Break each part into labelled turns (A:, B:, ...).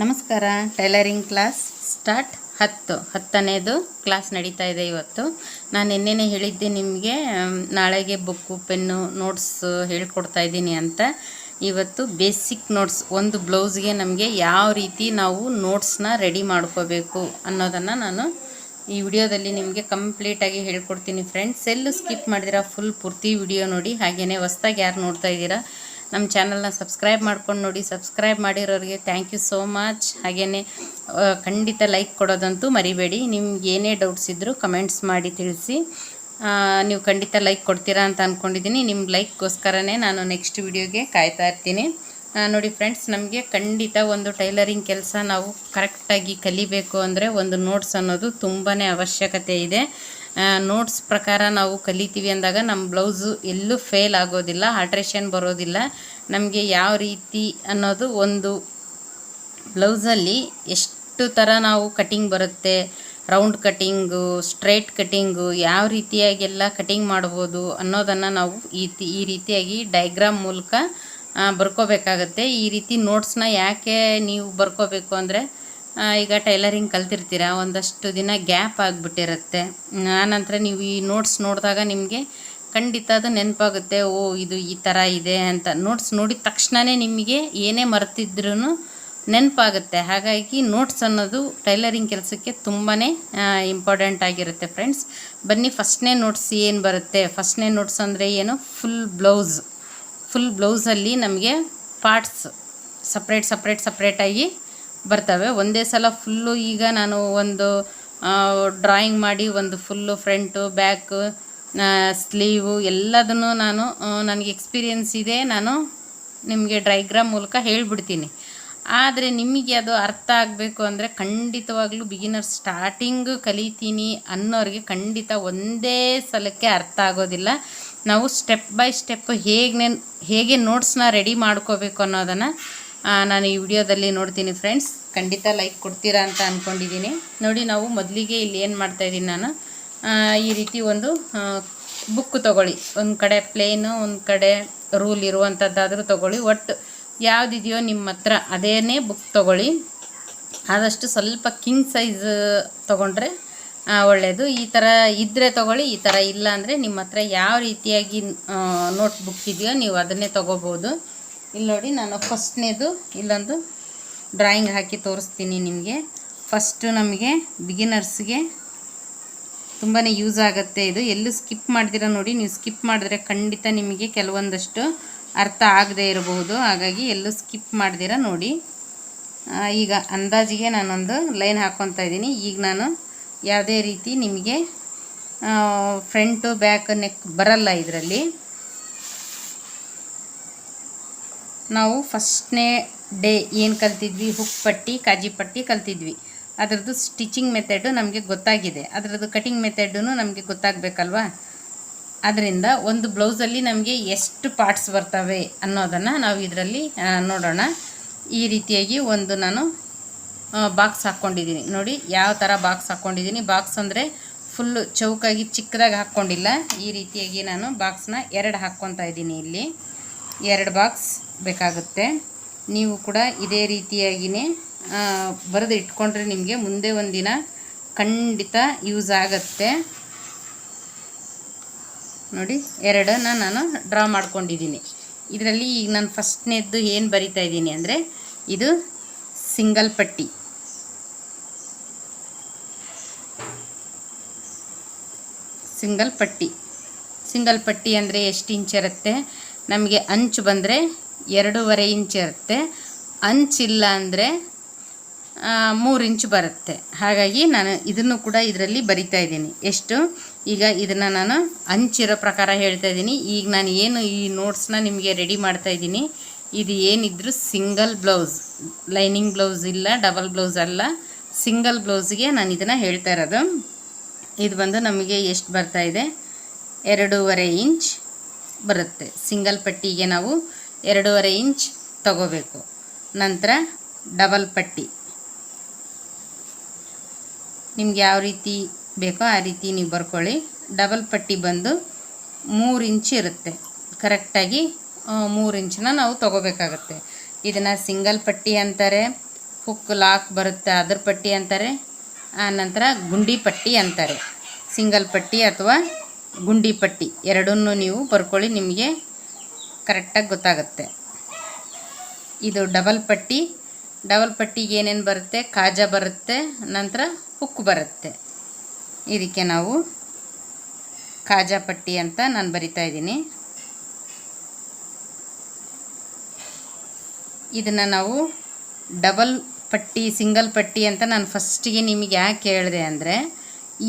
A: ನಮಸ್ಕಾರ. Tailoring class start ಹತ್ತು. ಹತ್ತನೇದು class ನಡೀತಾ ಇದೆ ಇವತ್ತು. ನಾನು ನಿನ್ನೆನೇ ಹೇಳಿದ್ದೆ ನಿಮಗೆ ನಾಳೆಗೆ ಬುಕ್ಕು, ಪೆನ್ನು, ನೋಟ್ಸ್ ಹೇಳ್ಕೊಡ್ತಾ ಇದ್ದೀನಿ ಅಂತ. ಇವತ್ತು ಬೇಸಿಕ್ ನೋಟ್ಸ್, ಒಂದು ಬ್ಲೌಸ್ಗೆ ನಮಗೆ ಯಾವ ರೀತಿ ನಾವು ನೋಟ್ಸ್ನ ರೆಡಿ ಮಾಡ್ಕೋಬೇಕು ಅನ್ನೋದನ್ನು ನಾನು ಈ ವಿಡಿಯೋದಲ್ಲಿ ನಿಮಗೆ ಕಂಪ್ಲೀಟಾಗಿ ಹೇಳ್ಕೊಡ್ತೀನಿ ಫ್ರೆಂಡ್ಸ್. ಎಲ್ಲೂ ಸ್ಕಿಪ್ ಮಾಡಿದಿರಾ, ಫುಲ್ ಪೂರ್ತಿ ವಿಡಿಯೋ ನೋಡಿ. ಹಾಗೆಯೇ ಹೊಸ್ದಾಗಿ ಯಾರು ನೋಡ್ತಾ ಇದ್ದೀರಾ ನಮ್ಮ ಚಾನಲ್ನ ಸಬ್ಸ್ಕ್ರೈಬ್ ಮಾಡ್ಕೊಂಡು ನೋಡಿ, ಸಬ್ಸ್ಕ್ರೈಬ್ ಮಾಡಿರೋರಿಗೆ ಥ್ಯಾಂಕ್ ಯು ಸೋ ಮಚ್ ಹಾಗೆಯೇ ಖಂಡಿತ ಲೈಕ್ ಕೊಡೋದಂತೂ ಮರಿಬೇಡಿ. ನಿಮ್ಗೆ ಏನೇ ಡೌಟ್ಸ್ ಇದ್ದರೂ ಕಮೆಂಟ್ಸ್ ಮಾಡಿ ತಿಳಿಸಿ. ನೀವು ಖಂಡಿತ ಲೈಕ್ ಕೊಡ್ತೀರಾ ಅಂತ ಅಂದ್ಕೊಂಡಿದ್ದೀನಿ ನಿಮ್ಮ ಲೈಕ್ಗೋಸ್ಕರನೇ ನಾನು ನೆಕ್ಸ್ಟ್ ವಿಡಿಯೋಗೆ ಕಾಯ್ತಾ ಇರ್ತೀನಿ. ನೋಡಿ ಫ್ರೆಂಡ್ಸ್ ನಮಗೆ ಖಂಡಿತ ಒಂದು ಟೈಲರಿಂಗ್ ಕೆಲಸ ನಾವು ಕರೆಕ್ಟಾಗಿ ಕಲಿಬೇಕು ಅಂದರೆ ಒಂದು ನೋಟ್ಸ್ ಅನ್ನೋದು ತುಂಬಾ ಅವಶ್ಯಕತೆ ಇದೆ. ನೋಟ್ಸ್ ಪ್ರಕಾರ ನಾವು ಕಲಿತೀವಿ ಅಂದಾಗ ನಮ್ಮ ಬ್ಲೌಸು ಎಲ್ಲೂ ಫೇಲ್ ಆಗೋದಿಲ್ಲ ಆಲ್ಟ್ರೇಷನ್ ಬರೋದಿಲ್ಲ. ನಮಗೆ ಯಾವ ರೀತಿ ಅನ್ನೋದು ಒಂದು ಬ್ಲೌಸಲ್ಲಿ ಎಷ್ಟು ಥರ ನಾವು ಕಟಿಂಗ್ ಬರುತ್ತೆ ರೌಂಡ್ ಕಟಿಂಗು ಸ್ಟ್ರೈಟ್ ಕಟಿಂಗು ಯಾವ ರೀತಿಯಾಗೆಲ್ಲ ಕಟಿಂಗ್ ಮಾಡ್ಬೋದು ಅನ್ನೋದನ್ನು ನಾವು ಈ ಈ ರೀತಿಯಾಗಿ ಡೈಗ್ರಾಮ್ ಮೂಲಕ ಬರ್ಕೋಬೇಕಾಗತ್ತೆ. ಈ ರೀತಿ ನೋಟ್ಸ್ನ ಯಾಕೆ ನೀವು ಬರ್ಕೋಬೇಕು ಅಂದರೆ ಈಗ ಟೈಲರಿಂಗ್ ಕಲ್ತಿರ್ತೀರ? ಒಂದಷ್ಟು ದಿನ ಗ್ಯಾಪ್ ಆಗಿಬಿಟ್ಟಿರುತ್ತೆ. ಆನಂತರ ನೀವು ಈ ನೋಟ್ಸ್ ನೋಡಿದಾಗ ನಿಮಗೆ ಖಂಡಿತ ಅದು ನೆನಪಾಗುತ್ತೆ, ಓ, ಇದು ಈ ಥರ ಇದೆ ಅಂತ. ನೋಟ್ಸ್ ನೋಡಿದ ತಕ್ಷಣವೇ ನಿಮಗೆ ಏನೇ ಮರೆತಿದ್ರೂ ನೆನಪಾಗುತ್ತೆ. ಹಾಗಾಗಿ ನೋಟ್ಸ್ ಅನ್ನೋದು ಟೈಲರಿಂಗ್ ಕೆಲಸಕ್ಕೆ ತುಂಬಾ ಇಂಪಾರ್ಟೆಂಟ್ ಆಗಿರುತ್ತೆ ಫ್ರೆಂಡ್ಸ್ ಬನ್ನಿ ಫಸ್ಟ್ನೇ ನೋಟ್ಸ್ ಏನು ಬರುತ್ತೆ? ಫಸ್ಟ್ನೇ ನೋಟ್ಸ್ ಅಂದರೆ ಏನು? ಫುಲ್ ಬ್ಲೌಸ್ ಫುಲ್ ಬ್ಲೌಸಲ್ಲಿ ನಮಗೆ ಪಾರ್ಟ್ಸ್ ಸಪ್ರೇಟ್ ಸಪ್ರೇಟ್ ಸಪ್ರೇಟಾಗಿ ಬರ್ತವೆ. ಒಂದೇ ಸಲ ಫುಲ್ಲು ಈಗ ನಾನು ಒಂದು ಡ್ರಾಯಿಂಗ್ ಮಾಡಿ ಒಂದು ಫುಲ್ಲು ಫ್ರಂಟು ಬ್ಯಾಕು ಸ್ಲೀವು ಎಲ್ಲದನ್ನು ನಾನು ನನಗೆ ಎಕ್ಸ್ಪೀರಿಯನ್ಸ್ ಇದೆ. ನಾನು ನಿಮಗೆ ಡ್ರೈಗ್ರಾಮ್ ಮೂಲಕ ಹೇಳಿಬಿಡ್ತೀನಿ. ಆದರೆ ನಿಮಗೆ ಅದು ಅರ್ಥ ಆಗಬೇಕು ಅಂದರೆ ಖಂಡಿತವಾಗ್ಲೂ ಬಿಗಿನರ್ ಸ್ಟಾರ್ಟಿಂಗ್ ಕಲಿತೀನಿ ಅನ್ನೋರಿಗೆ ಖಂಡಿತ ಒಂದೇ ಸಲಕ್ಕೆ ಅರ್ಥ ಆಗೋದಿಲ್ಲ. ನಾವು ಸ್ಟೆಪ್ ಬೈ ಸ್ಟೆಪ್ ಹೇಗೆ ಹೇಗೆ ನೋಟ್ಸ್ನ ರೆಡಿ ಮಾಡ್ಕೋಬೇಕು ಅನ್ನೋದನ್ನು ನಾನು ಈ ವಿಡಿಯೋದಲ್ಲಿ ನೋಡ್ತೀನಿ ಫ್ರೆಂಡ್ಸ್ ಖಂಡಿತ ಲೈಕ್ ಕೊಡ್ತೀರಾ ಅಂತ ಅಂದ್ಕೊಂಡಿದ್ದೀನಿ ನೋಡಿ ನಾವು ಮೊದಲಿಗೆ ಇಲ್ಲಿ ಏನು ಮಾಡ್ತಾಯಿದ್ದೀನಿ ನಾನು? ಈ ರೀತಿ ಒಂದು ಬುಕ್ ತಗೊಳ್ಳಿ. ಒಂದು ಕಡೆ ಪ್ಲೇನು ಒಂದು ಕಡೆ ರೂಲ್ ಇರುವಂಥದ್ದಾದರೂ ತಗೊಳ್ಳಿ. ಒಟ್ಟು ಯಾವುದಿದೆಯೋ ನಿಮ್ಮ ಹತ್ರ ಅದೇನೇ ಬುಕ್ ತಗೊಳ್ಳಿ. ಆದಷ್ಟು ಸ್ವಲ್ಪ ಕಿಂಗ್ ಸೈಜ್ ತೊಗೊಂಡ್ರೆ ಒಳ್ಳೆಯದು ಈ ಥರ ಇದ್ದರೆ ತಗೊಳ್ಳಿ, ಈ ಥರ ಇಲ್ಲ ಅಂದರೆ ನಿಮ್ಮ ಹತ್ರ ಯಾವ ರೀತಿಯಾಗಿ ನೋಟ್ಬುಕ್ ಇದೆಯೋ ನೀವು ಅದನ್ನೇ ತೊಗೋಬೋದು ಇಲ್ಲಿ ನೋಡಿ ನಾನು ಫಸ್ಟ್ನೇದು ಇಲ್ಲೊಂದು ಡ್ರಾಯಿಂಗ್ ಹಾಕಿ ತೋರಿಸ್ತೀನಿ ನಿಮಗೆ. ಫಸ್ಟು ನಮಗೆ ಬಿಗಿನರ್ಸ್ಗೆ ತುಂಬಾ ಯೂಸ್ ಆಗುತ್ತೆ ಇದು. ಎಲ್ಲೂ ಸ್ಕಿಪ್ ಮಾಡಿದಿರ ನೋಡಿ, ನೀವು ಸ್ಕಿಪ್ ಮಾಡಿದ್ರೆ ಖಂಡಿತ ನಿಮಗೆ ಕೆಲವೊಂದಷ್ಟು ಅರ್ಥ ಆಗದೇ ಇರಬಹುದು. ಹಾಗಾಗಿ ಎಲ್ಲೂ ಸ್ಕಿಪ್ ಮಾಡಿದಿರ ನೋಡಿ. ಈಗ ಅಂದಾಜಿಗೆ ನಾನೊಂದು ಲೈನ್ ಹಾಕ್ಕೊತಾ ಇದ್ದೀನಿ. ಈಗ ನಾನು ಯಾವುದೇ ರೀತಿ ನಿಮಗೆ ಫ್ರಂಟು ಬ್ಯಾಕ್ ನೆಕ್ ಬರಲ್ಲ ಇದರಲ್ಲಿ. ನಾವು ಫಸ್ಟ್ನೇ ಡೇ ಏನು ಕಲ್ತಿದ್ವಿ? ಹುಕ್ ಪಟ್ಟಿ, ಕಾಜಿ ಪಟ್ಟಿ ಕಲ್ತಿದ್ವಿ. ಅದರದ್ದು ಸ್ಟಿಚಿಂಗ್ ಮೆಥಡು ನಮಗೆ ಗೊತ್ತಾಗಿದೆ. ಅದರದ್ದು ಕಟಿಂಗ್ ಮೆಥಡೂ ನಮಗೆ ಗೊತ್ತಾಗಬೇಕಲ್ವಾ? ಅದರಿಂದ ಒಂದು ಬ್ಲೌಸಲ್ಲಿ ನಮಗೆ ಎಷ್ಟು ಪಾರ್ಟ್ಸ್ ಬರ್ತವೆ ಅನ್ನೋದನ್ನು ನಾವು ಇದರಲ್ಲಿ ನೋಡೋಣ. ಈ ರೀತಿಯಾಗಿ ಒಂದು ನಾನು ಬಾಕ್ಸ್ ಹಾಕ್ಕೊಂಡಿದ್ದೀನಿ. ನೋಡಿ, ಯಾವ ಥರ ಬಾಕ್ಸ್ ಹಾಕ್ಕೊಂಡಿದ್ದೀನಿ. ಬಾಕ್ಸ್ ಅಂದರೆ ಫುಲ್ಲು ಚೌಕಾಗಿ ಚಿಕ್ಕದಾಗಿ ಹಾಕ್ಕೊಂಡಿಲ್ಲ. ಈ ರೀತಿಯಾಗಿ ನಾನು ಬಾಕ್ಸ್ನ ಎರಡು ಹಾಕ್ಕೊತಾ ಇದ್ದೀನಿ ಇಲ್ಲಿ. ಎರಡು ಬಾಕ್ಸ್ ಬೇಕಾಗುತ್ತೆ. ನೀವು ಕೂಡ ಇದೇ ರೀತಿಯಾಗಿಯೇ ಬರೆದು ಇಟ್ಕೊಂಡ್ರೆ ನಿಮಗೆ ಮುಂದೆ ಒಂದಿನ ಖಂಡಿತ ಯೂಸ್ ಆಗುತ್ತೆ. ನೋಡಿ, ಎರಡನ್ನ ನಾನು ಡ್ರಾ ಮಾಡ್ಕೊಂಡಿದ್ದೀನಿ. ಇದರಲ್ಲಿ ಈಗ ನಾನು ಫಸ್ಟ್ನೇದ್ದು ಏನು ಬರಿತಾ ಇದ್ದೀನಿ ಅಂದರೆ, ಇದು ಸಿಂಗಲ್ ಪಟ್ಟಿ. ಸಿಂಗಲ್ ಪಟ್ಟಿ. ಸಿಂಗಲ್ ಪಟ್ಟಿ ಅಂದರೆ ಎಷ್ಟು ಇಂಚ್ ಇರುತ್ತೆ? ನಮಗೆ ಅಂಚು ಬಂದರೆ ಎರಡೂವರೆ ಇಂಚ್ ಇರುತ್ತೆ. ಅಂಚಿಲ್ಲ ಅಂದರೆ ಮೂರು ಇಂಚು ಬರುತ್ತೆ. ಹಾಗಾಗಿ ನಾನು ಇದನ್ನು ಕೂಡ ಇದರಲ್ಲಿ ಬರಿತಾ ಇದ್ದೀನಿ. ಎಷ್ಟು? ಈಗ ಇದನ್ನು ನಾನು ಅಂಚಿರೋ ಪ್ರಕಾರ ಹೇಳ್ತಾ ಇದ್ದೀನಿ. ಈಗ ನಾನು ಏನು ಈ ನೋಟ್ಸ್ನ ನಿಮಗೆ ರೆಡಿ ಮಾಡ್ತಾ ಇದ್ದೀನಿ. ಇದು ಏನಿದ್ರು ಸಿಂಗಲ್ ಬ್ಲೌಸ್ ಲೈನಿಂಗ್ ಬ್ಲೌಸ್ ಇಲ್ಲ ಡಬಲ್ ಬ್ಲೌಸ್ ಅಲ್ಲ. ಸಿಂಗಲ್ ಬ್ಲೌಸ್ಗೆ ನಾನು ಇದನ್ನು ಹೇಳ್ತಾ ಇರೋದು. ಇದು ಬಂದು ನಮಗೆ ಎಷ್ಟು ಬರ್ತಾ ಇದೆ? ಎರಡೂವರೆ ಇಂಚ್. ಬರುತ್ತೆ. ಸಿಂಗಲ್ ಪಟ್ಟಿಗೆ ನಾವು ಎರಡೂವರೆ ಇಂಚ್ ತಗೋಬೇಕು. ನಂತರ ಡಬಲ್ ಪಟ್ಟಿ. ನಿಮ್ಗೆ ಯಾವ ರೀತಿ ಬೇಕೋ ಆ ರೀತಿ ನೀವು ಬರ್ಕೊಳ್ಳಿ. ಡಬಲ್ ಪಟ್ಟಿ ಬಂದು ಮೂರು ಇಂಚ್ ಇರುತ್ತೆ. ಕರೆಕ್ಟಾಗಿ ಮೂರು ಇಂಚನ್ನ ನಾವು ತಗೋಬೇಕಾಗತ್ತೆ. ಇದನ್ನು ಸಿಂಗಲ್ ಪಟ್ಟಿ ಅಂತಾರೆ, ಹುಕ್ ಲಾಕ್ ಬರುತ್ತೆ ಅದ್ರ ಪಟ್ಟಿ ಅಂತಾರೆ, ಆ, ನಂತರ ಗುಂಡಿ ಪಟ್ಟಿ ಅಂತಾರೆ. ಸಿಂಗಲ್ ಪಟ್ಟಿ ಅಥವಾ ಗುಂಡಿ ಪಟ್ಟಿ ಎರಡನ್ನೂ ನೀವು ಬರ್ಕೊಳ್ಳಿ ನಿಮಗೆ ಕರೆಕ್ಟಾಗಿ ಗೊತ್ತಾಗುತ್ತೆ. ಇದು ಡಬಲ್ ಪಟ್ಟಿ. ಡಬಲ್ ಪಟ್ಟಿಗೆ ಏನೇನು ಬರುತ್ತೆ? ಕಾಜ ಬರುತ್ತೆ, ನಂತರ ಹುಕ್ ಬರುತ್ತೆ. ಇದಕ್ಕೆ ನಾವು ಕಾಜಾ ಪಟ್ಟಿ ಅಂತ ನಾನು ಬರಿತಾ ಇದ್ದೀನಿ. ಇದನ್ನು ನಾವು ಡಬಲ್ ಪಟ್ಟಿ ಸಿಂಗಲ್ ಪಟ್ಟಿ ಅಂತ ನಾನು ಫಸ್ಟಿಗೆ ನಿಮಗೆ ಯಾಕೆ ಹೇಳಿದೆ ಅಂದರೆ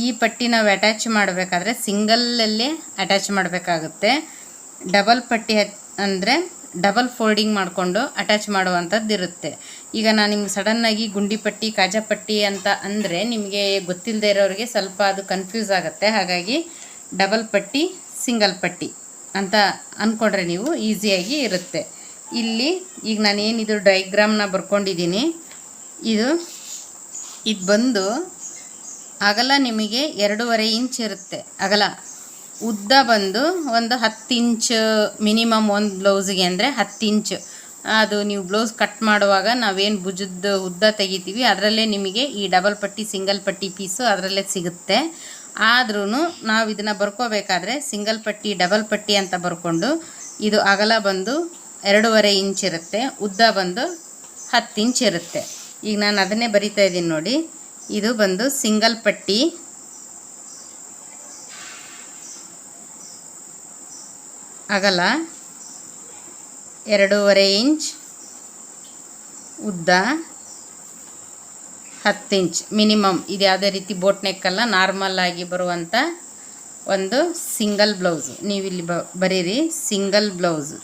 A: ಈ ಪಟ್ಟಿ ನಾವು ಅಟ್ಯಾಚ್ ಮಾಡಬೇಕಾದ್ರೆ ಸಿಂಗಲಲ್ಲಿ ಅಟ್ಯಾಚ್ ಮಾಡಬೇಕಾಗುತ್ತೆ. ಡಬಲ್ ಪಟ್ಟಿ ಅಂದರೆ ಡಬಲ್ ಫೋಲ್ಡಿಂಗ್ ಮಾಡಿಕೊಂಡು ಅಟ್ಯಾಚ್ ಮಾಡುವಂಥದ್ದು ಇರುತ್ತೆ. ಈಗ ನಾನು ನಿಮ್ಗೆ ಸಡನ್ನಾಗಿ ಗುಂಡಿ ಪಟ್ಟಿ, ಕಾಜಾ ಪಟ್ಟಿ ಅಂತ ಅಂದರೆ ನಿಮಗೆ ಗೊತ್ತಿಲ್ಲದೆ ಇರೋರಿಗೆ ಸ್ವಲ್ಪ ಅದು ಕನ್ಫ್ಯೂಸ್ ಆಗುತ್ತೆ. ಹಾಗಾಗಿ ಡಬಲ್ ಪಟ್ಟಿ ಸಿಂಗಲ್ ಪಟ್ಟಿ ಅಂತ ಅಂದ್ಕೊಂಡ್ರೆ ನೀವು ಈಸಿಯಾಗಿ ಇರುತ್ತೆ. ಇಲ್ಲಿ ಈಗ ನಾನು ಏನಿದು ಡೈಗ್ರಾಮ್ನ ಬರ್ಕೊಂಡಿದ್ದೀನಿ. ಇದು ಇದು ಬಂದು ಅಗಲ ನಿಮಗೆ ಎರಡೂವರೆ ಇಂಚ್ ಇರುತ್ತೆ. ಅಗಲ ಉದ್ದ ಬಂದು ಒಂದು ಹತ್ತು ಇಂಚ್, ಮಿನಿಮಮ್ ಒಂದು ಬ್ಲೌಸಿಗೆ ಅಂದರೆ ಹತ್ತು ಇಂಚ್. ಅದು ನೀವು ಬ್ಲೌಸ್ ಕಟ್ ಮಾಡುವಾಗ ನಾವೇನು ಭುಜದ ಉದ್ದ ತೆಗಿತೀವಿ, ಅದರಲ್ಲೇ ನಿಮಗೆ ಈ ಡಬಲ್ ಪಟ್ಟಿ, ಸಿಂಗಲ್ ಪಟ್ಟಿ ಪೀಸು ಅದರಲ್ಲೇ ಸಿಗುತ್ತೆ. ಆದ್ರೂ ನಾವು ಇದನ್ನು ಬರ್ಕೋಬೇಕಾದ್ರೆ ಸಿಂಗಲ್ ಪಟ್ಟಿ, ಡಬಲ್ ಪಟ್ಟಿ ಅಂತ ಬರ್ಕೊಂಡು ಇದು ಅಗಲ ಬಂದು ಎರಡೂವರೆ ಇಂಚ್ ಇರುತ್ತೆ, ಉದ್ದ ಬಂದು ಹತ್ತು ಇಂಚ್ ಇರುತ್ತೆ. ಈಗ ನಾನು ಅದನ್ನೇ ಬರಿತಾ ಇದ್ದೀನಿ ನೋಡಿ. ಇದು ಬಂದು ಸಿಂಗಲ್ ಪಟ್ಟಿ. ಅಗಲ ಎರಡೂವರೆ ಇಂಚ್, ಉದ್ದ ಹತ್ತು ಇಂಚ್. ಮಿನಿಮಮ್ ಇದು ಯಾವುದೇ ರೀತಿ ಬೋಟ್ ನೆಕ್ಕಲ್ಲ ನಾರ್ಮಲ್ ಆಗಿ ಬರುವಂಥ ಒಂದು ಸಿಂಗಲ್ ಬ್ಲೌಸು. ನೀವಿಲ್ಲಿ ಬ, ಬರೀರಿ, ಸಿಂಗಲ್ ಬ್ಲೌಸು.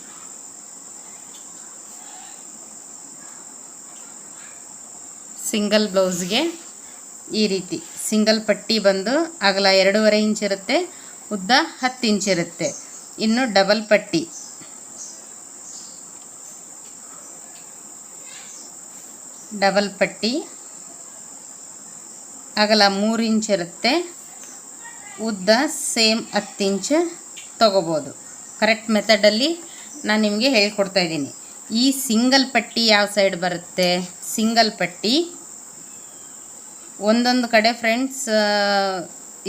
A: ಸಿಂಗಲ್ ಬ್ಲೌಸ್ಗೆ ಈ ರೀತಿ. ಸಿಂಗಲ್ ಪಟ್ಟಿ ಬಂದು ಅಗಲ ಎರಡೂವರೆ ಇಂಚ್ ಇರುತ್ತೆ, ಉದ್ದ ಹತ್ತು ಇಂಚ್ ಇರುತ್ತೆ. ಇನ್ನು ಡಬಲ್ ಪಟ್ಟಿ. ಡಬಲ್ ಪಟ್ಟಿ. ಅಗಲ ಮೂರು ಇಂಚ್ ಇರುತ್ತೆ, ಉದ್ದ ಸೇಮ್ ಹತ್ತು ಇಂಚ್ ತೊಗೋಬೋದು. ಕರೆಕ್ಟ್ ಮೆಥಡಲ್ಲಿ ನಾನು ನಿಮಗೆ ಹೇಳ್ಕೊಡ್ತಾ ಇದ್ದೀನಿ. ಈ ಸಿಂಗಲ್ ಪಟ್ಟಿ ಯಾವ ಸೈಡ್ ಬರುತ್ತೆ? ಸಿಂಗಲ್ ಪಟ್ಟಿ. ಒಂದೊಂದು ಕಡೆ ಫ್ರೆಂಡ್ಸ್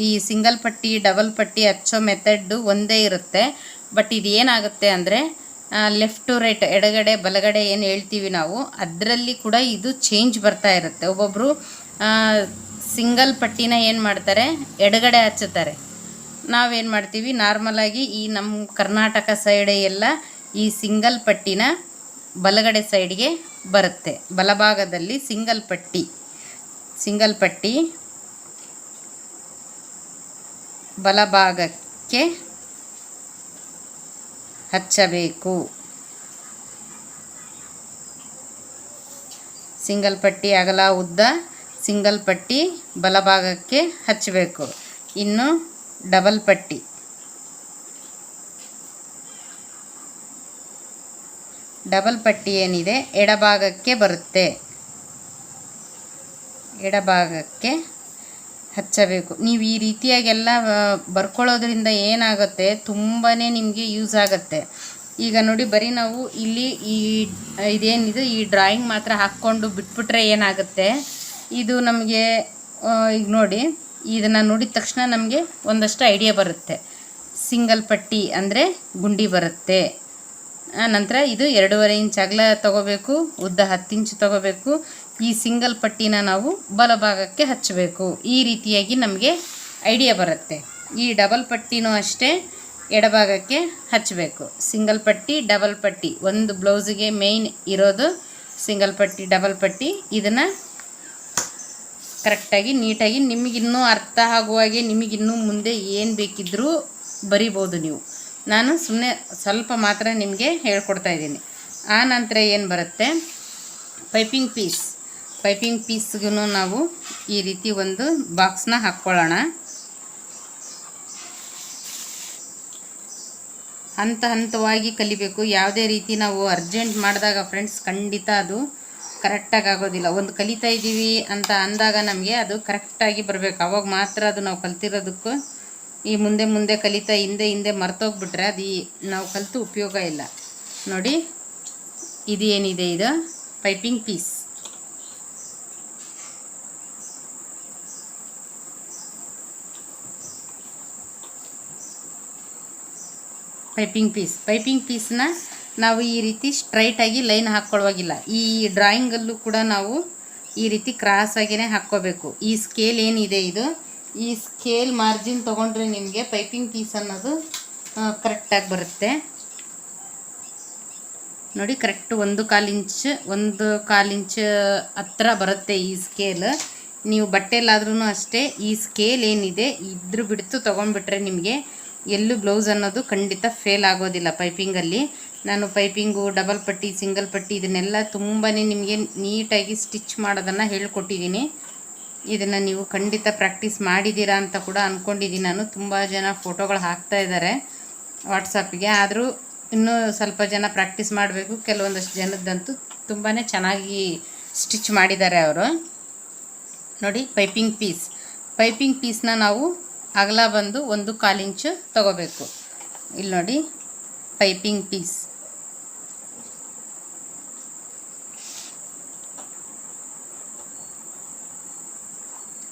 A: ಈ ಸಿಂಗಲ್ ಪಟ್ಟಿ ಡಬಲ್ ಪಟ್ಟಿ ಹಚ್ಚೋ ಮೆಥಡ್ಡು ಒಂದೇ ಇರುತ್ತೆ. ಬಟ್ ಇದು ಏನಾಗುತ್ತೆ ಅಂದರೆ ಲೆಫ್ಟ್ ಟು ರೈಟ್ ಎಡಗಡೆ, ಬಲಗಡೆ ಏನು ಹೇಳ್ತೀವಿ ನಾವು, ಅದರಲ್ಲಿ ಕೂಡ ಇದು ಚೇಂಜ್ ಬರ್ತಾ ಇರುತ್ತೆ. ಒಬ್ಬೊಬ್ಬರು ಸಿಂಗಲ್ ಪಟ್ಟಿನ ಏನು ಮಾಡ್ತಾರೆ, ಎಡಗಡೆ ಹಚ್ಚುತ್ತಾರೆ. ನಾವೇನು ಮಾಡ್ತೀವಿ ನಾರ್ಮಲಾಗಿ ಈ ನಮ್ಮ ಕರ್ನಾಟಕ ಸೈಡ್ ಎಲ್ಲ ಈ ಸಿಂಗಲ್ ಪಟ್ಟಿನ ಬಲಗಡೆ ಸೈಡ್ಗೆ ಬರುತ್ತೆ. ಬಲಭಾಗದಲ್ಲಿ ಸಿಂಗಲ್ ಪಟ್ಟಿ. ಸಿಂಗಲ್ ಪಟ್ಟಿ ಬಲಭಾಗಕ್ಕೆ ಹಚ್ಚಬೇಕು. ಸಿಂಗಲ್ ಪಟ್ಟಿ ಅಗಲ ಉದ್ದ, ಸಿಂಗಲ್ ಪಟ್ಟಿ ಬಲಭಾಗಕ್ಕೆ ಹಚ್ಚಬೇಕು. ಇನ್ನು ಡಬಲ್ ಪಟ್ಟಿ. ಡಬಲ್ ಪಟ್ಟಿ ಏನಿದೆ? ಎಡಭಾಗಕ್ಕೆ ಬರುತ್ತೆ. ಎಡಭಾಗಕ್ಕೆ ಹಚ್ಚಬೇಕು. ನೀವು ಈ ರೀತಿಯಾಗೆಲ್ಲ ಬರ್ಕೊಳ್ಳೋದ್ರಿಂದ ಏನಾಗುತ್ತೆ ತುಂಬಾ ನಿಮಗೆ ಯೂಸ್ ಆಗುತ್ತೆ. ಈಗ ನೋಡಿ, ಬರೀ ನಾವು ಇಲ್ಲಿ ಈ ಇದೇನಿದೆ ಈ ಡ್ರಾಯಿಂಗ್ ಮಾತ್ರ ಹಾಕ್ಕೊಂಡು ಬಿಟ್ಬಿಟ್ರೆ ಏನಾಗುತ್ತೆ? ಇದು ನಮಗೆ ಈಗ ನೋಡಿ, ಇದನ್ನು ನೋಡಿದ ತಕ್ಷಣ ನಮಗೆ ಒಂದಷ್ಟು ಐಡಿಯಾ ಬರುತ್ತೆ. ಸಿಂಗಲ್ ಪಟ್ಟಿ ಅಂದರೆ ಗುಂಡಿ ಬರುತ್ತೆ. ನಂತರ ಇದು ಎರಡೂವರೆ ಇಂಚ್ ಅಗಲ ತಗೋಬೇಕು, ಉದ್ದ ಹತ್ತು ಇಂಚ್ ತಗೋಬೇಕು. ಈ ಸಿಂಗಲ್ ಪಟ್ಟಿನ ನಾವು ಬಲಭಾಗಕ್ಕೆ ಹಚ್ಚಬೇಕು. ಈ ರೀತಿಯಾಗಿ ನಮಗೆ ಐಡಿಯಾ ಬರುತ್ತೆ. ಈ ಡಬಲ್ ಪಟ್ಟಿನೂ ಅಷ್ಟೇ ಎಡಭಾಗಕ್ಕೆ ಹಚ್ಚಬೇಕು. ಸಿಂಗಲ್ ಪಟ್ಟಿ, ಡಬಲ್ ಪಟ್ಟಿ. ಒಂದು ಬ್ಲೌಸಿಗೆ ಮೇಯ್ನ್ ಇರೋದು ಸಿಂಗಲ್ ಪಟ್ಟಿ, ಡಬಲ್ ಪಟ್ಟಿ. ಇದನ್ನು ಕರೆಕ್ಟಾಗಿ, ನೀಟಾಗಿ ನಿಮಗಿನ್ನೂ ಅರ್ಥ ಆಗುವಾಗೆ ನಿಮಗಿನ್ನೂ ಮುಂದೆ ಏನು ಬೇಕಿದ್ದರೂ ಬರಿಬೋದು ನೀವು. ನಾನು ಸುಮ್ಮನೆ ಸ್ವಲ್ಪ ಮಾತ್ರ ನಿಮಗೆ ಹೇಳ್ಕೊಡ್ತಾ ಇದ್ದೀನಿ. ಆ ನಂತರ ಏನು ಬರುತ್ತೆ? Piping piece. ಪೈಪಿಂಗ್ ಪೀಸ್ಗೂ ನಾವು ಈ ರೀತಿ ಒಂದು ಬಾಕ್ಸ್ನ ಹಾಕ್ಕೊಳ್ಳೋಣ. ಹಂತ ಹಂತವಾಗಿ ಕಲಿಬೇಕು. ಯಾವುದೇ ರೀತಿ ನಾವು ಅರ್ಜೆಂಟ್ ಮಾಡಿದಾಗ ಫ್ರೆಂಡ್ಸ್ ಖಂಡಿತ ಅದು ಕರೆಕ್ಟಾಗಿ ಆಗೋದಿಲ್ಲ. ಒಂದು ಕಲಿತಾ ಇದ್ದೀವಿ ಅಂತ ಅಂದಾಗ ನಮಗೆ ಅದು ಕರೆಕ್ಟಾಗಿ ಬರಬೇಕು. ಅವಾಗ ಮಾತ್ರ ಅದು ನಾವು ಕಲ್ತಿರೋದಕ್ಕೂ ಈ ಮುಂದೆ ಮುಂದೆ ಕಲಿತಾ ಹಿಂದೆ ಹಿಂದೆ ಮರ್ತೋಗ್ಬಿಟ್ರೆ ಅದು ನಾವು ಕಲಿತು ಉಪಯೋಗ ಇಲ್ಲ. ನೋಡಿ ಇದು ಏನಿದೆ ಇದು? Piping piece piping piece. Piping ಪೀಸ್ನ ನಾವು ಈ ರೀತಿ ಸ್ಟ್ರೈಟಾಗಿ ಲೈನ್ ಹಾಕ್ಕೊಳ್ಳುವಾಗಿಲ್ಲ ಈ ಡ್ರಾಯಿಂಗಲ್ಲೂ ಕೂಡ ನಾವು ಈ ರೀತಿ ಕ್ರಾಸಾಗಿಯೇ ಹಾಕ್ಕೋಬೇಕು. ಈ ಸ್ಕೇಲ್ ಏನಿದೆ ಇದು? ಈ ಸ್ಕೇಲ್ ಮಾರ್ಜಿನ್ ತೊಗೊಂಡ್ರೆ ನಿಮಗೆ ಪೈಪಿಂಗ್ ಪೀಸ್ ಅನ್ನೋದು ಕರೆಕ್ಟಾಗಿ ಬರುತ್ತೆ. ನೋಡಿ, ಕರೆಕ್ಟ್ ಒಂದು ಕಾಲು ಇಂಚ್, ಒಂದು ಕಾಲು ಇಂಚ್ ಹತ್ರ ಬರುತ್ತೆ ಈ ಸ್ಕೇಲ್. ನೀವು ಬಟ್ಟೆಲ್ಲಾದ್ರೂ ಅಷ್ಟೇ ಈ ಸ್ಕೇಲ್ ಏನಿದೆ, ಇದ್ರ ಬಿಡ್ತು ತೊಗೊಂಡ್ಬಿಟ್ರೆ ನಿಮಗೆ ಎಲ್ಲೂ ಬ್ಲೌಸ್ ಅನ್ನೋದು ಖಂಡಿತ ಫೇಲ್ ಆಗೋದಿಲ್ಲ ಪೈಪಿಂಗಲ್ಲಿ ನಾನು ಪೈಪಿಂಗು ಡಬಲ್ ಪಟ್ಟಿ ಸಿಂಗಲ್ ಪಟ್ಟಿ ಇದನ್ನೆಲ್ಲ ತುಂಬಾ ನಿಮಗೆ ನೀಟಾಗಿ ಸ್ಟಿಚ್ ಮಾಡೋದನ್ನು ಹೇಳ್ಕೊಟ್ಟಿದ್ದೀನಿ. ಇದನ್ನು ನೀವು ಖಂಡಿತ ಪ್ರಾಕ್ಟೀಸ್ ಮಾಡಿದ್ದೀರಾ ಅಂತ ಕೂಡ ಅಂದ್ಕೊಂಡಿದ್ದೀನಿ ನಾನು. ತುಂಬ ಜನ ಫೋಟೋಗಳು ಹಾಕ್ತಾ ಇದ್ದಾರೆ ವಾಟ್ಸಪ್ಗೆ ಆದರೂ ಇನ್ನೂ ಸ್ವಲ್ಪ ಜನ ಪ್ರಾಕ್ಟೀಸ್ ಮಾಡಬೇಕು. ಕೆಲವೊಂದಷ್ಟು ಜನದ್ದಂತೂ ತುಂಬಾ ಚೆನ್ನಾಗಿ ಸ್ಟಿಚ್ ಮಾಡಿದ್ದಾರೆ ಅವರು. ನೋಡಿ ಪೈಪಿಂಗ್ ಪೀಸ್ ಪೈಪಿಂಗ್ ಪೀಸ್ನ ನಾವು ಅಗಲ ಬಂದು ಒಂದು ಕಾಲು ಇಂಚು ತಗೋಬೇಕು. ಇಲ್ಲಿ ನೋಡಿ, piping piece.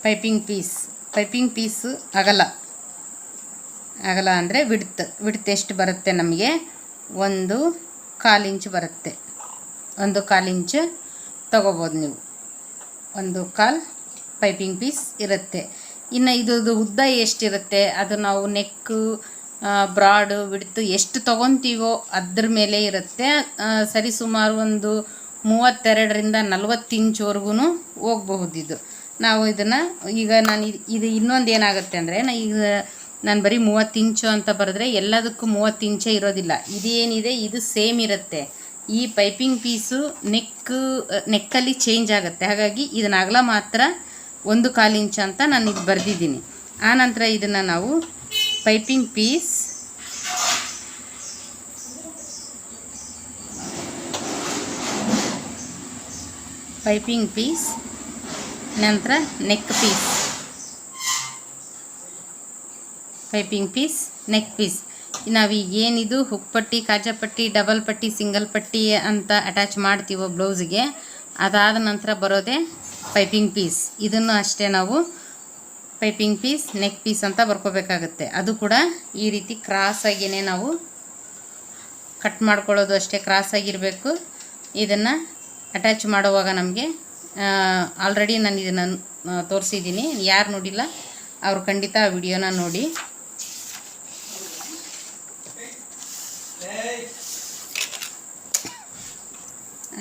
A: Piping piece. Piping piece ಅಗಲ. ಅಗಲ ಅಂದರೆ ವಿಡ್ತ್. ವಿಡ್ತ್ ಎಷ್ಟು ಬರುತ್ತೆ ನಮಗೆ? ಒಂದು ಕಾಲು ಇಂಚು ಬರುತ್ತೆ. ಒಂದು ಕಾಲು ಇಂಚು ತಗೋಬೋದು ನೀವು. ಒಂದು ಕಾಲು ಪೈಪಿಂಗ್ ಪೀಸ್ ಇರುತ್ತೆ. ಇನ್ನು ಇದ್ರದ್ದು ಉದ್ದ ಎಷ್ಟಿರುತ್ತೆ? ಅದು ನಾವು ನೆಕ್ಕು ಬ್ರಾಡು, ಬಿಡ್ತು ಎಷ್ಟು ತೊಗೊತೀವೋ ಅದ್ರ ಮೇಲೆ ಇರುತ್ತೆ. ಸರಿ ಸರಿಸುಮಾರು ಒಂದು ಮೂವತ್ತೆರಡರಿಂದ ನಲ್ವತ್ತು ಇಂಚ್ವರೆಗೂ ಇದು ನಾವು ಇದನ್ನು, ಈಗ ನಾನು ಇದು ಇನ್ನೊಂದು ಏನಾಗುತ್ತೆ ಅಂದರೆ, ನಾ ಈಗ ನಾನು ಬರೀ ಮೂವತ್ತು ಇಂಚು ಅಂತ ಬರೆದ್ರೆ ಎಲ್ಲದಕ್ಕೂ ಮೂವತ್ತು ಇಂಚೇ ಇರೋದಿಲ್ಲ. ಇದೇನಿದೆ? ಇದು ಸೇಮ್ ಇರುತ್ತೆ. ಈ ಪೈಪಿಂಗ್ ಪೀಸು ನೆಕ್ ನೆಕ್ಕಲ್ಲಿ ಚೇಂಜ್ ಆಗುತ್ತೆ. ಹಾಗಾಗಿ ಇದನ್ನ ಅಗಲ ಮಾತ್ರ ಒಂದು ಕಾಲು ಇಂಚ್ ಅಂತ ನಾನು ಇದು ಬರೆದಿದ್ದೀನಿ. ಆನಂತರ ಇದನ್ನು ನಾವು ಪೈಪಿಂಗ್ ಪೀಸ್ ಪೈಪಿಂಗ್ ಪೀಸ್, ನಂತರ neck piece piping piece neck piece ನಾವು ಏನಿದು ಹುಕ್ ಪಟ್ಟಿ, ಕಾಜಾ ಪಟ್ಟಿ, ಡಬಲ್ ಪಟ್ಟಿ, ಸಿಂಗಲ್ ಪಟ್ಟಿ ಅಂತ ಅಟ್ಯಾಚ್ ಮಾಡ್ತೀವೋ ಬ್ಲೌಸ್ಗೆ ಅದಾದ ನಂತರ ಬರೋದೇ ಪೈಪಿಂಗ್ ಪೀಸ್ ಇದನ್ನು ಅಷ್ಟೇ ನಾವು ಪೈಪಿಂಗ್ ಪೀಸ್ ನೆಕ್ ಪೀಸ್ ಅಂತ ಬರ್ಕೋಬೇಕಾಗುತ್ತೆ. ಅದು ಕೂಡ ಈ ರೀತಿ ಕ್ರಾಸಾಗಿಯೇ ನಾವು ಕಟ್ ಮಾಡ್ಕೊಳ್ಳೋದು ಅಷ್ಟೇ ಕ್ರಾಸಾಗಿರಬೇಕು ಇದನ್ನು ಅಟ್ಯಾಚ್ ಮಾಡುವಾಗ ನಮಗೆ ಆಲ್ರೆಡಿ ನಾನು ಇದನ್ನು ತೋರಿಸಿದ್ದೀನಿ ಯಾರು ನೋಡಿಲ್ಲ, ಅವರು ಖಂಡಿತ ಆ ವಿಡಿಯೋನ ನೋಡಿ.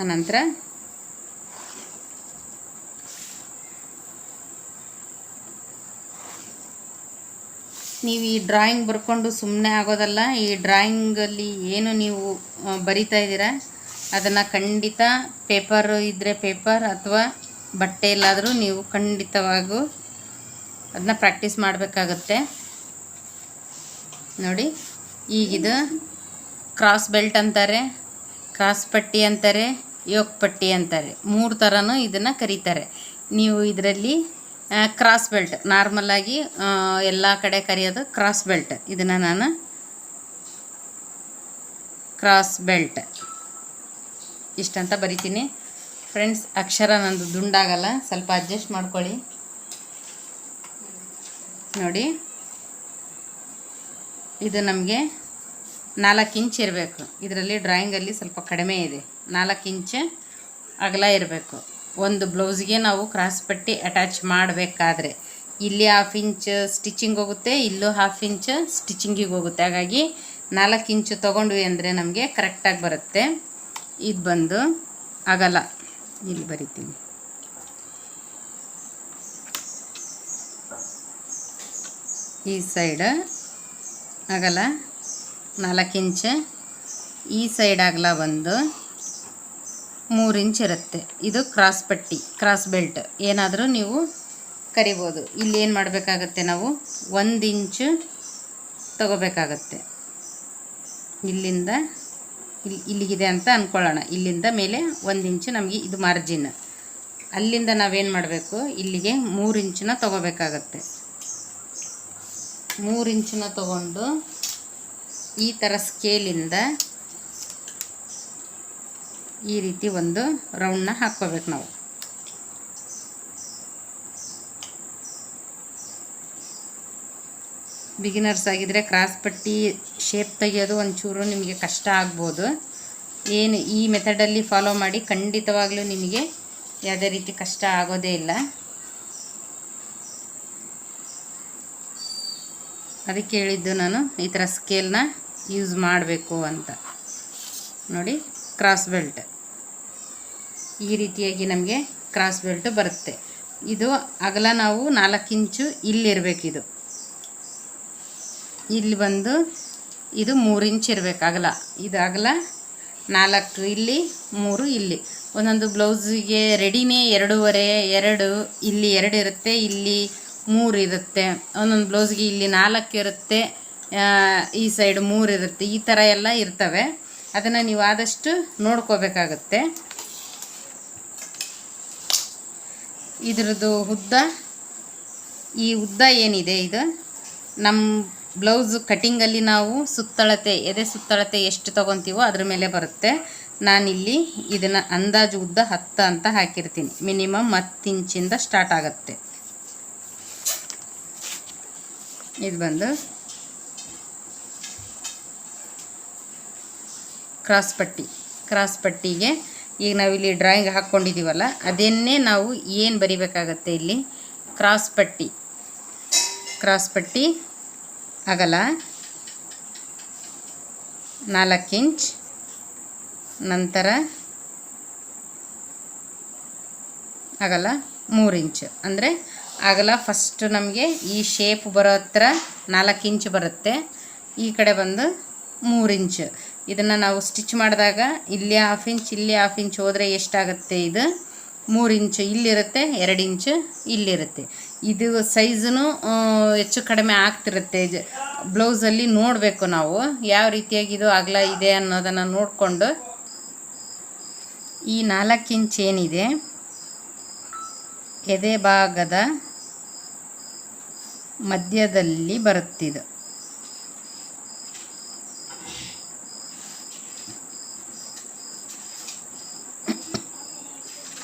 A: ಆನಂತರ ನೀವು ಈ ಡ್ರಾಯಿಂಗ್ ಬರ್ಕೊಂಡು ಸುಮ್ಮನೆ ಆಗೋದಲ್ಲ, ಈ ಡ್ರಾಯಿಂಗಲ್ಲಿ ಏನು ನೀವು ಬರಿತಾ ಇದ್ದೀರಾ? ಅದನ್ನು ಖಂಡಿತ ಪೇಪರ್ ಇದ್ದರೆ ಪೇಪರ್ ಅಥವಾ ಬಟ್ಟೆಯಲ್ಲಾದರೂ ನೀವು ಖಂಡಿತವಾಗೂ ಅದನ್ನ ಪ್ರಾಕ್ಟೀಸ್ ಮಾಡಬೇಕಾಗತ್ತೆ. ನೋಡಿ ಈಗಿದು ಕ್ರಾಸ್ ಬೆಲ್ಟ್ ಅಂತಾರೆ ಕ್ರಾಸ್ ಪಟ್ಟಿ ಅಂತಾರೆ ಯೋಗ ಪಟ್ಟಿ ಅಂತಾರೆ. ಮೂರು ಥರನೂ ಇದನ್ನು ಕರೀತಾರೆ. ನೀವು ಇದರಲ್ಲಿ ಕ್ರಾಸ್ ಬೆಲ್ಟ್ ನಾರ್ಮಲಾಗಿ ಎಲ್ಲ ಕಡೆ ಕರೆಯೋದು ಕ್ರಾಸ್ ಬೆಲ್ಟ್ ಇದನ್ನು ನಾನು ಕ್ರಾಸ್ ಬೆಲ್ಟ್ ಇಷ್ಟಂತ ಬರಿತೀನಿ. ಫ್ರೆಂಡ್ಸ್ ಅಕ್ಷರ ನಂದು ದುಂಡಾಗಲ್ಲ. ಸ್ವಲ್ಪ ಅಡ್ಜಸ್ಟ್ ಮಾಡ್ಕೊಳ್ಳಿ. ನೋಡಿ. ಇದು ನಮಗೆ ನಾಲ್ಕು ಇಂಚ್ ಇರಬೇಕು. ಇದರಲ್ಲಿ ಡ್ರಾಯಿಂಗಲ್ಲಿ ಸ್ವಲ್ಪ ಕಡಿಮೆ ಇದೆ. ನಾಲ್ಕು ಇಂಚ್ ಅಗಲ ಇರಬೇಕು. ಒಂದು ಬ್ಲೌಸ್ಗೆ ನಾವು ಕ್ರಾಸ್ ಪಟ್ಟಿ ಅಟ್ಯಾಚ್ ಮಾಡಬೇಕಾದ್ರೆ. ಇಲ್ಲಿ ಹಾಫ್ ಇಂಚ್ ಸ್ಟಿಚಿಂಗ್ ಹೋಗುತ್ತೆ, ಇಲ್ಲೂ ಹಾಫ್ ಇಂಚ್ ಸ್ಟಿಚಿಂಗಿಗೆ ಹೋಗುತ್ತೆ. ಹಾಗಾಗಿ ನಾಲ್ಕು ಇಂಚು ತೊಗೊಂಡ್ವಿ ಅಂದರೆ ನಮಗೆ ಕರೆಕ್ಟಾಗಿ ಬರುತ್ತೆ. ಇದು ಬಂದು ಆಗಲ್ಲ. ಇಲ್ಲಿ ಬರಿತೀನಿ. ಈ ಸೈಡ್ ಆಗಲ್ಲ. ನಾಲ್ಕು ಇಂಚ್ ಈ ಸೈಡ್ ಅಗಲ ಬಂದು ಮೂರು ಇಂಚ್ ಇರುತ್ತೆ. ಇದು ಕ್ರಾಸ್ ಪಟ್ಟಿ ಕ್ರಾಸ್ ಬೆಲ್ಟ್ ಏನಾದರೂ ನೀವು ಕರಿಬೋದು. ಇಲ್ಲಿ ಏನು ಮಾಡಬೇಕಾಗತ್ತೆ ನಾವು? ಒಂದು ಇಂಚು ತಗೋಬೇಕಾಗತ್ತೆ. ಇಲ್ಲಿಂದ ಇಲ್ಲಿ ಇಲ್ಲಿಗಿದೆ ಅಂತ ಅಂದ್ಕೊಳ್ಳೋಣ ಇಲ್ಲಿಂದ ಮೇಲೆ ಒಂದು ಇಂಚು ನಮಗೆ ಇದು ಮಾರ್ಜಿನ್ ಅಲ್ಲಿಂದ ನಾವೇನು ಮಾಡಬೇಕು? ಇಲ್ಲಿಗೆ ಮೂರು ಇಂಚನ್ನ ತೊಗೋಬೇಕಾಗತ್ತೆ. ಮೂರು ಇಂಚನ್ನ ತಗೊಂಡು ಈ ಥರ ಸ್ಕೇಲಿಂದ ಈ ರೀತಿ ಒಂದು ರೌಂಡ್ನ ಹಾಕ್ಕೋಬೇಕು ನಾವು. ಬಿಗಿನರ್ಸ್ ಆಗಿದ್ದರೆ ಕ್ರಾಸ್ ಪಟ್ಟಿ ಶೇಪ್ ತೆಗೆಯೋದು ಒಂಚೂರು ನಿಮಗೆ ಕಷ್ಟ ಆಗ್ಬೋದು. ಏನು ಈ ಮೆಥಡಲ್ಲಿ ಫಾಲೋ ಮಾಡಿ ಖಂಡಿತವಾಗ್ಲೂ ನಿಮಗೆ ಯಾವುದೇ ರೀತಿ ಕಷ್ಟ ಆಗೋದೇ ಇಲ್ಲ. ಅದಕ್ಕೆ ಹೇಳಿದ್ದು ನಾನು ಈ ಥರ ಸ್ಕೇಲ್ನ ಯೂಸ್ ಮಾಡಬೇಕು ಅಂತ. ನೋಡಿ. ಕ್ರಾಸ್ ಬೆಲ್ಟ್ ಈ ರೀತಿಯಾಗಿ ನಮಗೆ ಕ್ರಾಸ್ ಬೆಲ್ಟ್ ಬರುತ್ತೆ. ಇದು ಅಗಲ ನಾವು ನಾಲ್ಕು ಇಂಚು ಇಲ್ಲಿರಬೇಕಿದು. ಇಲ್ಲಿ ಬಂದು ಇದು ಮೂರು ಇಂಚ್ ಇರಬೇಕು ಅಗಲ. ಇದು ಅಗಲ, ನಾಲ್ಕು ಇಲ್ಲಿ, ಮೂರು ಇಲ್ಲಿ. ಒಂದೊಂದು ಬ್ಲೌಸಿಗೆ ರೆಡಿನೇ ಎರಡೂವರೆ, ಎರಡು, ಇಲ್ಲಿ ಎರಡು ಇರುತ್ತೆ, ಇಲ್ಲಿ ಮೂರು ಇರುತ್ತೆ. ಒಂದೊಂದು ಬ್ಲೌಸ್ಗೆ ಇಲ್ಲಿ ನಾಲ್ಕು ಇರುತ್ತೆ ಈ ಸೈಡ್ ಮೂರು ಇರುತ್ತೆ. ಈ ಥರ ಎಲ್ಲ ಇರ್ತವೆ. ಅದನ್ನು ನೀವು ಆದಷ್ಟು ನೋಡ್ಕೋಬೇಕಾಗತ್ತೆ. ಇದ್ರದ್ದು ಉದ್ದ, ಈ ಉದ್ದ ಏನಿದೆ ಇದು? ನಮ್ಮ ಬ್ಲೌಸ್ ಕಟಿಂಗಲ್ಲಿ ನಾವು ಸುತ್ತಳತೆ, ಎದೆ ಸುತ್ತಳತೆ ಎಷ್ಟು ತೊಗೊತೀವೋ ಅದ್ರ ಮೇಲೆ ಬರುತ್ತೆ. ನಾನಿಲ್ಲಿ ಇದನ್ನು ಅಂದಾಜು ಉದ್ದ ಹತ್ತು ಅಂತ ಹಾಕಿರ್ತೀನಿ. ಮಿನಿಮಮ್ ಹತ್ತು ಇಂಚಿಂದ ಸ್ಟಾರ್ಟ್ ಆಗುತ್ತೆ. ಇದು ಬಂದು ಕ್ರಾಸ್ ಪಟ್ಟಿ, ಕ್ರಾಸ್ ಪಟ್ಟಿಗೆ ಈಗ ನಾವಿಲ್ಲಿ ಡ್ರಾಯಿಂಗ್ ಹಾಕ್ಕೊಂಡಿದ್ದೀವಲ್ಲ ಅದನ್ನೇ ನಾವು ಏನು ಬರಿಬೇಕಾಗತ್ತೆ ಇಲ್ಲಿ? ಕ್ರಾಸ್ ಪಟ್ಟಿ. ಕ್ರಾಸ್ ಪಟ್ಟಿ ಅಗಲ ನಾಲ್ಕು ಇಂಚ್, ನಂತರ ಅಗಲ ಮೂರು ಇಂಚು. ಅಂದರೆ ಅಗಲ ಫಸ್ಟ್ ನಮಗೆ ಈ ಶೇಪ್ ಬರೋ ಹತ್ರ ನಾಲ್ಕು ಇಂಚ್ ಬರುತ್ತೆ, ಈ ಕಡೆ ಬಂದು ಮೂರು ಇಂಚ್. ಇದನ್ನು ನಾವು ಸ್ಟಿಚ್ ಮಾಡಿದಾಗ ಇಲ್ಲಿ ಹಾಫ್ ಇಂಚ್ ಇಲ್ಲಿ ಹಾಫ್ ಇಂಚ್ ಹೋದರೆ ಎಷ್ಟಾಗುತ್ತೆ ಇದು? ಮೂರು ಇಂಚು ಇಲ್ಲಿರುತ್ತೆ, ಎರಡು ಇಂಚು ಇಲ್ಲಿರುತ್ತೆ. ಇದು ಸೈಜನು ಹೆಚ್ಚು ಕಡಿಮೆ ಆಗ್ತಿರುತ್ತೆ. ಬ್ಲೌಸಲ್ಲಿ ನೋಡಬೇಕು ನಾವು. ಯಾವ ರೀತಿಯಾಗಿ ಇದು ಅಗಲ ಇದೆ ಅನ್ನೋದನ್ನು ನೋಡಿಕೊಂಡು. ಈ ನಾಲ್ಕು ಇಂಚ್ ಏನಿದೆ? ಎದೆ ಭಾಗದ ಮಧ್ಯದಲ್ಲಿ ಬರುತ್ತಿದು.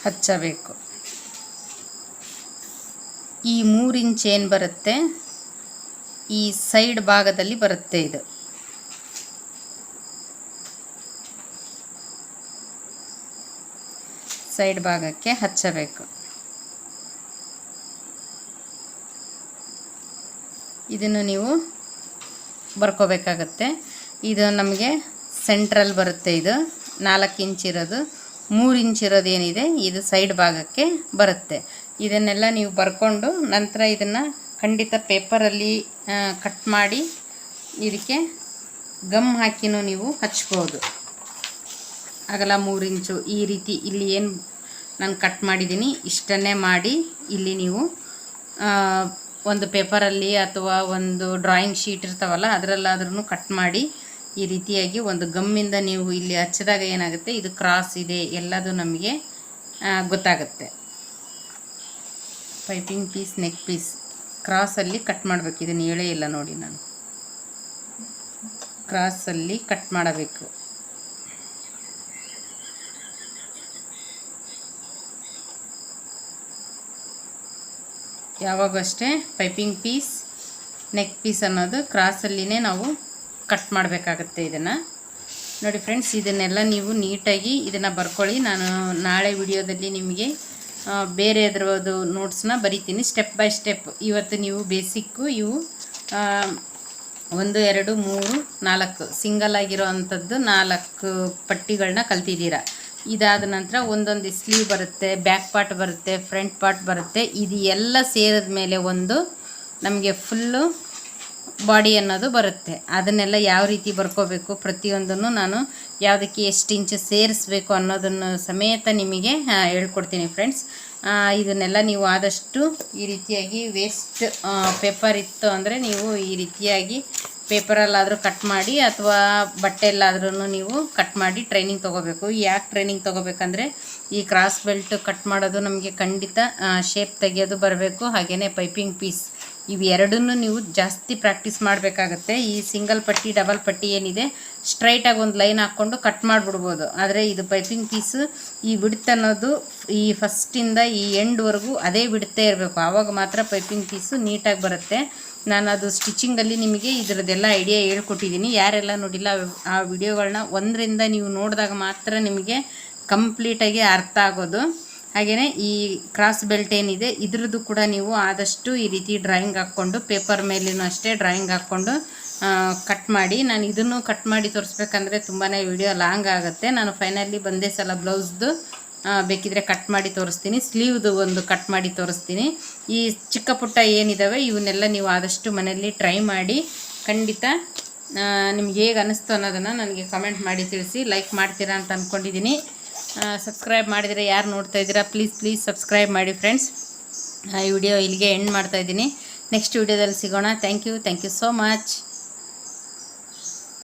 A: ಹಚ್ಚಬೇಕು. ಈ ಮೂರು ಇಂಚ್ ಏನು ಬರುತ್ತೆ? ಈ ಸೈಡ್ ಭಾಗದಲ್ಲಿ ಬರುತ್ತೆ ಇದು. ಸೈಡ್ ಭಾಗಕ್ಕೆ ಹಚ್ಚಬೇಕು. ಇದನ್ನು ನೀವು ಬರ್ಕೋಬೇಕಾಗತ್ತೆ. ಇದು ನಮಗೆ ಸೆಂಟ್ರಲ್ ಬರುತ್ತೆ ಇದು. ನಾಲ್ಕು ಇಂಚ್ ಇರೋದು. ಮೂರು ಇಂಚ್ ಇರೋದೇನಿದೆ ಇದು ಸೈಡ್ ಭಾಗಕ್ಕೆ ಬರುತ್ತೆ. ಇದನ್ನೆಲ್ಲ ನೀವು ಬರ್ಕೊಂಡು ನಂತರ ಇದನ್ನು ಖಂಡಿತ ಪೇಪರಲ್ಲಿ ಕಟ್ ಮಾಡಿ ಇದಕ್ಕೆ ಗಮ್ ಹಾಕಿನೂ ನೀವು ಹಚ್ಬೋದು. ಅಗಲ ಮೂರು ಇಂಚು ಈ ರೀತಿ ಇಲ್ಲಿ ಏನು ನಾನು ಕಟ್ ಮಾಡಿದ್ದೀನಿ ಇಷ್ಟನ್ನೇ ಮಾಡಿ ಇಲ್ಲಿ ನೀವು ಒಂದು ಪೇಪರಲ್ಲಿ ಅಥವಾ ಒಂದು ಡ್ರಾಯಿಂಗ್ ಶೀಟ್ ಇರ್ತಾವಲ್ಲ ಅದರಲ್ಲಾದ್ರೂ ಕಟ್ ಮಾಡಿ ಈ ರೀತಿಯಾಗಿ ಒಂದು ಗಮ್ಮಿಂದ ನೀವು ಇಲ್ಲಿ ಹಚ್ಚಿದಾಗ ಏನಾಗುತ್ತೆ? ಇದು ಕ್ರಾಸ್ ಇದೆ. ಎಲ್ಲದು ನಮಗೆ ಗೊತ್ತಾಗುತ್ತೆ. ಪೈಪಿಂಗ್ ಪೀಸ್ ನೆಕ್ ಪೀಸ್ ಕ್ರಾಸಲ್ಲಿ ಕಟ್ ಮಾಡಬೇಕು. ಇದನ್ನು ಹೇಳೇ ಇಲ್ಲ ನೋಡಿ ನಾನು. ಕ್ರಾಸಲ್ಲಿ ಕಟ್ ಮಾಡಬೇಕು. ಯಾವಾಗಷ್ಟೇ ಪೈಪಿಂಗ್ ಪೀಸ್ ನೆಕ್ ಪೀಸ್ ಅನ್ನೋದು ಕ್ರಾಸಲ್ಲಿನೇ ನಾವು ಕಟ್ ಮಾಡಬೇಕಾಗತ್ತೆ ಇದನ್ನು. ನೋಡಿ ಫ್ರೆಂಡ್ಸ್ ಇದನ್ನೆಲ್ಲ ನೀವು ನೀಟಾಗಿ ಇದನ್ನು ಬರ್ಕೊಳ್ಳಿ. ನಾನು ನಾಳೆ ವಿಡಿಯೋದಲ್ಲಿ ನಿಮಗೆ ಬೇರೆ ಅದರದ್ದು ನೋಟ್ಸ್ನ ಬರಿತೀನಿ. ಸ್ಟೆಪ್ ಬೈ ಸ್ಟೆಪ್ ಇವತ್ತು ನೀವು ಬೇಸಿಕ್ಕು ಇವು ಒಂದು, ಎರಡು, ಮೂರು, ನಾಲ್ಕು ಸಿಂಗಲ್ ಆಗಿರೋ ಅಂಥದ್ದು ನಾಲ್ಕು ಪಟ್ಟಿಗಳನ್ನ ಕಲ್ತಿದ್ದೀರ. ಇದಾದ ನಂತರ ಒಂದೊಂದು ಸ್ಲೀವ್ ಬರುತ್ತೆ ಬ್ಯಾಕ್ ಪಾರ್ಟ್ ಬರುತ್ತೆ ಫ್ರಂಟ್ ಪಾರ್ಟ್ ಬರುತ್ತೆ. ಇದು ಎಲ್ಲ ಸೇರಿದ ಮೇಲೆ ಒಂದು ನಮಗೆ ಫುಲ್ಲು ಬಾಡಿ ಅನ್ನೋದು ಬರುತ್ತೆ. ಅದನ್ನೆಲ್ಲ ಯಾವ ರೀತಿ ಬರ್ಕೋಬೇಕು ಪ್ರತಿಯೊಂದನ್ನು ನಾನು ಯಾವುದಕ್ಕೆ ಎಷ್ಟು ಇಂಚು ಸೇರಿಸ್ಬೇಕು ಅನ್ನೋದನ್ನು ಸಮೇತ ನಿಮಗೆ ಹೇಳ್ಕೊಡ್ತೀನಿ ಫ್ರೆಂಡ್ಸ್. ಇದನ್ನೆಲ್ಲ ನೀವು ಆದಷ್ಟು ಈ ರೀತಿಯಾಗಿ ವೇಸ್ಟ್ ಪೇಪರ್ ಇತ್ತು ಅಂದರೆ ನೀವು ಈ ರೀತಿಯಾಗಿ ಪೇಪರಲ್ಲಾದರೂ ಕಟ್ ಮಾಡಿ ಅಥವಾ ಬಟ್ಟೆಯಲ್ಲಾದ್ರೂ ನೀವು ಕಟ್ ಮಾಡಿ ಟ್ರೈನಿಂಗ್ ತೊಗೋಬೇಕು. ಯಾಕೆ ಟ್ರೈನಿಂಗ್ ತೊಗೋಬೇಕಂದ್ರೆ ಈ ಕ್ರಾಸ್ ಬೆಲ್ಟ್ ಕಟ್ ಮಾಡೋದು ನಮಗೆ ಖಂಡಿತ ಶೇಪ್ ತೆಗೆಯೋದು ಬರಬೇಕು ಹಾಗೆಯೇ ಪೈಪಿಂಗ್ ಪೀಸ್ ಇವೆರಡನ್ನೂ ನೀವು ಜಾಸ್ತಿ ಪ್ರಾಕ್ಟೀಸ್ ಮಾಡಬೇಕಾಗತ್ತೆ. ಈ ಸಿಂಗಲ್ ಪಟ್ಟಿ, ಡಬಲ್ ಪಟ್ಟಿ ಏನಿದೆ ಸ್ಟ್ರೈಟಾಗಿ ಒಂದು ಲೈನ್ ಹಾಕ್ಕೊಂಡು ಕಟ್ ಮಾಡಿಬಿಡ್ಬೋದು. ಆದರೆ ಇದು ಪೈಪಿಂಗ್ ಪೀಸು, ಈ ಬಿಡ್ತನ್ನೋದು ಈ ಫಸ್ಟಿಂದ ಈ ಎಂಡ್ವರೆಗೂ ಅದೇ ಬಿಡ್ತೇ ಇರಬೇಕು. ಆವಾಗ ಮಾತ್ರ ಪೈಪಿಂಗ್ ಪೀಸು ನೀಟಾಗಿ ಬರುತ್ತೆ. ನಾನು ಅದು ಸ್ಟಿಚಿಂಗಲ್ಲಿ ನಿಮಗೆ ಇದರದೆಲ್ಲ ಐಡಿಯಾ ಹೇಳ್ಕೊಟ್ಟಿದ್ದೀನಿ. ಯಾರೆಲ್ಲ ನೋಡಿಲ್ಲ, ಆ- ಆ ವಿಡಿಯೋಗಳನ್ನ ಒಂದರಿಂದ ನೀವು ನೋಡಿದಾಗ ಮಾತ್ರ ನಿಮಗೆ ಕಂಪ್ಲೀಟಾಗಿ ಅರ್ಥ ಆಗೋದು. ಹಾಗೆಯೇ ಈ ಕ್ರಾಸ್ ಬೆಲ್ಟ್ ಏನಿದೆ, ಇದ್ರದ್ದು ಕೂಡ ನೀವು ಆದಷ್ಟು ಈ ರೀತಿ ಡ್ರಾಯಿಂಗ್ ಹಾಕ್ಕೊಂಡು ಪೇಪರ್ ಮೇಲೂ ಅಷ್ಟೇ ಡ್ರಾಯಿಂಗ್ ಹಾಕ್ಕೊಂಡು ಕಟ್ ಮಾಡಿ. ನಾನು ಇದನ್ನು ಕಟ್ ಮಾಡಿ ತೋರಿಸ್ಬೇಕಂದ್ರೆ ತುಂಬಾ ವಿಡಿಯೋ ಲಾಂಗ್ ಆಗುತ್ತೆ. ನಾನು ಫೈನಲಿ ಬಂದೇ ಸಲ ಬ್ಲೌಸ್ದು ಬೇಕಿದ್ರೆ ಕಟ್ ಮಾಡಿ ತೋರಿಸ್ತೀನಿ. ಸ್ಲೀವ್ದು ಒಂದು ಕಟ್ ಮಾಡಿ ತೋರಿಸ್ತೀನಿ. ಈ ಚಿಕ್ಕ ಪುಟ್ಟ ಏನಿದ್ದಾವೆ ಇವನ್ನೆಲ್ಲ ನೀವು ಆದಷ್ಟು ಮನೆಯಲ್ಲಿ ಟ್ರೈ ಮಾಡಿ. ಖಂಡಿತ ನಿಮ್ಗೆ ಹೇಗೆ ಅನ್ನಿಸ್ತು ಅನ್ನೋದನ್ನು ನನಗೆ ಕಮೆಂಟ್ ಮಾಡಿ ತಿಳಿಸಿ. ಲೈಕ್ ಮಾಡ್ತೀರಾ ಅಂತ ಅಂದ್ಕೊಂಡಿದ್ದೀನಿ ಸಬ್ಸ್ಕ್ರೈಬ್ ಮಾಡಿದರೆ ಯಾರು ನೋಡ್ತಾ ಇದ್ದೀರಾ ಪ್ಲೀಸ್ ಪ್ಲೀಸ್ ಸಬ್ಸ್ಕ್ರೈಬ್ ಮಾಡಿ ಫ್ರೆಂಡ್ಸ್ ಈ ವಿಡಿಯೋ ಇಲ್ಲಿಗೆ ಎಂಡ್ ಮಾಡ್ತಾ ಇದ್ದೀನಿ. ನೆಕ್ಸ್ಟ್ ವಿಡಿಯೋದಲ್ಲಿ ಸಿಗೋಣ. Thank you thank you so much